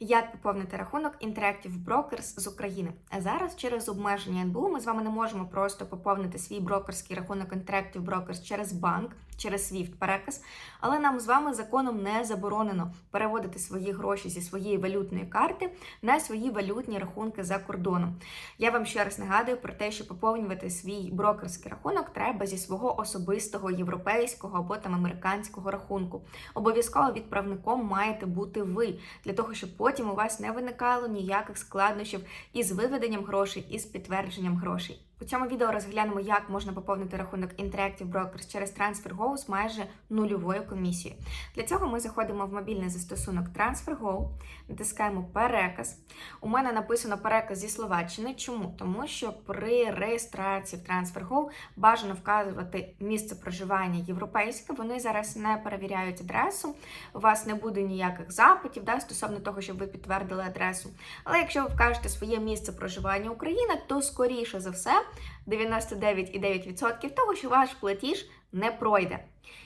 Як поповнити рахунок Interactive Brokers з України? А зараз через обмеження НБУ ми з вами не можемо просто поповнити свій брокерський рахунок Interactive Brokers через банк, через SWIFT переказ, але нам з вами законом не заборонено переводити свої гроші зі своєї валютної карти на свої валютні рахунки за кордоном. Я вам ще раз нагадую про те, що поповнювати свій брокерський рахунок треба зі свого особистого європейського або там американського рахунку. Обов'язково відправником маєте бути ви для того, щоб потім у вас не виникало ніяких складнощів із виведенням грошей і з підтвердженням грошей. У цьому відео розглянемо, як можна поповнити рахунок Interactive Brokers через TransferGo з майже нульовою комісією. Для цього ми заходимо в мобільний застосунок TransferGo, натискаємо переказ. У мене написано переказ зі Словаччини. Чому? Тому що при реєстрації в TransferGo бажано вказувати місце проживання європейське. Вони зараз не перевіряють адресу. У вас не буде ніяких запитів да, стосовно того, щоб ви підтвердили адресу. Але якщо ви вкажете своє місце проживання Україна, то скоріше за все 99,9% того, що ваш платіж не пройде.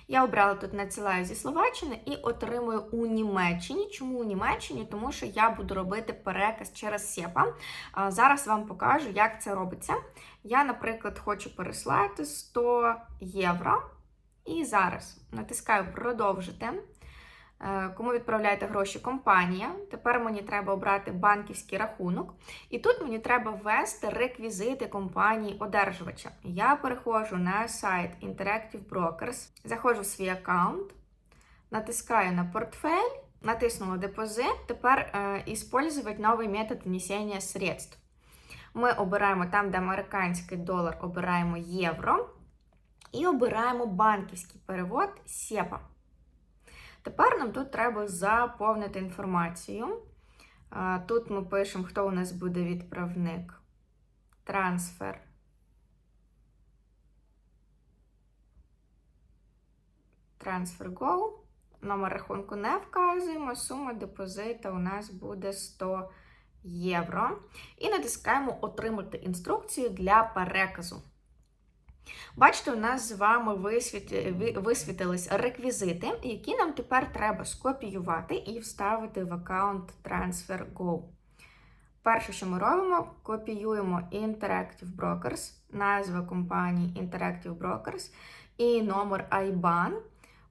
Я обрала тут надсилаю зі Словаччини і отримую у Німеччині. Чому у Німеччині? Тому що я буду робити переказ через SEPA. А Зараз вам покажу, як це робиться. Я, наприклад, хочу переслати 100 євро. І зараз натискаю продовжити. Е, Кому відправляєте гроші компанія. Тепер мені треба обрати банківський рахунок. І тут мені треба ввести реквізити компанії одержувача. Я переходжу на сайт Interactive Brokers, заходжу в свій аккаунт, натискаю на портфель, натиснула депозит. Тепер е, использовать новий метод внесення средств. Ми обираємо там, де американський долар, обираємо євро. І обираємо банківський перевод SEPA. Тепер нам тут треба заповнити інформацію. Тут ми пишемо, хто у нас буде відправник. Трансфер. Трансфер Go. Номер рахунку не вказуємо. Сума депозита у нас буде 100 євро. І натискаємо Отримати інструкцію для переказу. Бачите, у нас з вами висвітились реквізити, які нам тепер треба скопіювати і вставити в аккаунт TransferGo. Перше, що ми робимо, копіюємо Interactive Brokers, назва компанії Interactive Brokers і номер IBAN.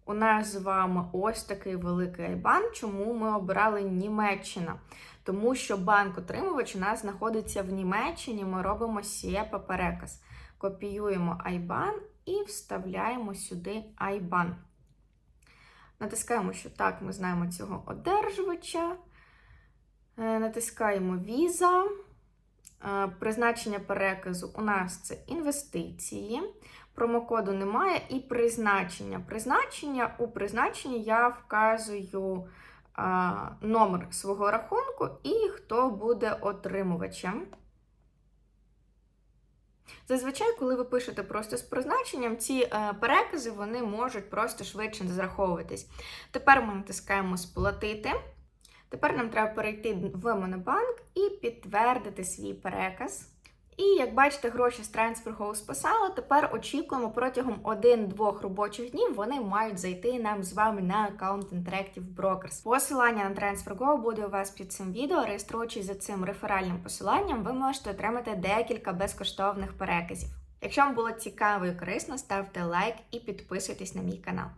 У нас з вами ось такий великий IBAN. Чому ми обирали Німеччина? Тому що банк-отримувач у нас знаходиться в Німеччині, ми робимо SEPA переказ. Копіюємо IBAN і вставляємо сюди IBAN. Натискаємо, що так, ми знаємо цього одержувача. Е, Натискаємо Visa. Е, Призначення переказу у нас це інвестиції. Промокоду немає і призначення. Призначення у призначенні я вказую а, номер свого рахунку і хто буде отримувачем. Зазвичай, коли ви пишете просто з призначенням, ці е, перекази вони можуть просто швидше зараховуватись. Тепер ми натискаємо Сплатити. Тепер нам треба перейти в Монобанк і підтвердити свій переказ. І як бачите, гроші з TransferGo списали. Тепер очікуємо протягом 1-2 робочих днів вони мають зайти нам з вами на аккаунт Interactive Brokers. Посилання на TransferGo буде у вас під цим відео. Реєструючись за цим реферальним посиланням, ви можете отримати декілька безкоштовних переказів. Якщо вам було цікаво і корисно, ставте лайк і підписуйтесь на мій канал.